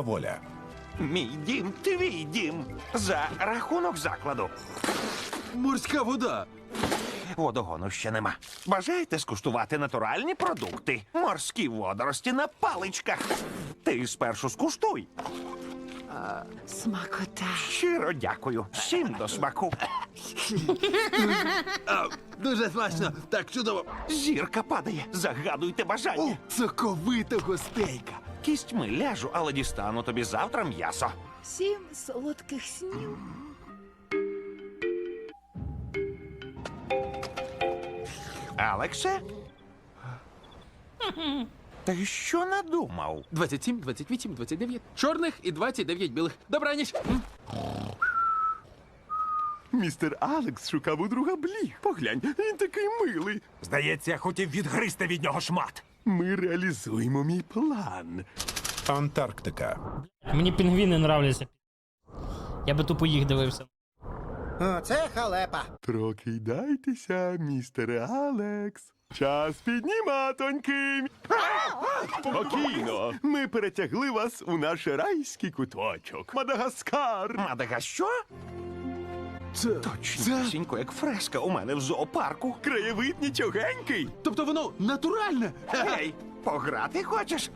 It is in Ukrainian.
сила воля. Мій дім, твій дім. За рахунок закладу. Морська вода. Водогону ще нема. Бажаєте скуштувати натуральні продукти? Морські водорості на паличках. Ти спершу скуштуй. Смакота. Щиро дякую. Всім до смаку. Дуже смачно. Так чудово. Зірка падає. Загадуйте О, бажання. соковитого стейка. Кістьми ляжу, але дістану тобі завтра м'ясо. Сім солодких снів. Алексе? Ти що надумав? 27, 28, 29 чорних і 29 білих. Добраніч. М? Містер Алекс шукав у друга бліг. Поглянь, він такий милий. Здається, я хотів відгризти від нього шмат. Ми реалізуємо мій план. Антарктика. Мені пінгвіни нравляться. Я би тупо їх дивився. Оце халепа. Прокидайтеся, містере Алекс. Час підніматоньки. Спокійно. Ми перетягли вас у наш райський куточок. Мадагаскар. Мадага що? Це, точно. Точнісінько, як фреска у мене в зоопарку. Краєвид нічогенький. Тобто воно натуральне. Ей, пограти хочеш?